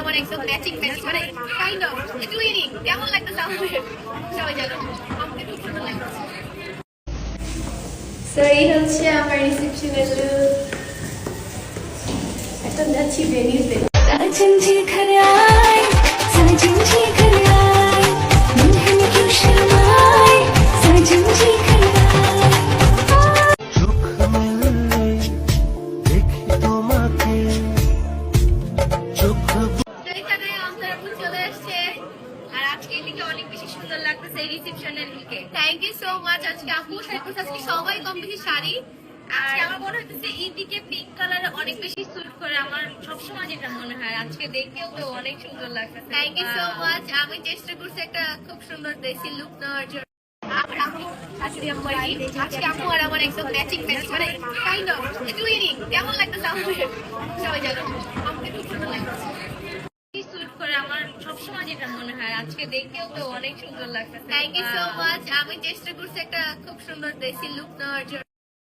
আমার একদম matching matching মানে কাইন্ড অফ টুইনিং কেমন লাগতেছে আমাদের? সবাই জানো আমাকে খুব সুন্দর লাগতেছে। তো এই হচ্ছে আমার রিসেপশনের লুক এখন যাচ্ছি বেনিস বেনিস এখানে অন্তরাপুর চলে আসছে। আর আজকে এদিকে অনেক বেশি সুন্দর লাগতেছে এই রিসেপশনের দিকে। থ্যাংক ইউ সো মাচ আজকে আপু সাইড আজকে সবাই কম বেশি শাড়ি। আজকে আমার মনে হচ্ছে ইদিকে পিঙ্ক কালার অনেক বেশি স্যুট করে আমার সবসময় যেটা মনে হয়। আজকে দেখেও তো অনেক সুন্দর লাগতেছে। থ্যাংক ইউ সো মাচ আমি চেষ্টা করছি একটা খুব সুন্দর দেশি লুক নেওয়ার জন্য। আজকে আম্মু আর আমার একদম ম্যাচিং ম্যাচিং মানে কাইন্ড অফ টুইনিং কেমন লাগতেছে আমাদের সবাই জানো আমাকে খুব সুন্দর লাগতেছে স্যুট করে আমার সবসময় যেটা মনে হয় আজকে দেখেও তো অনেক সুন্দর লাগছে থ্যাংক ইউ সো মাচ আমি চেষ্টা করছি একটা খুব সুন্দর দেশি লুক নেওয়ার জন্য।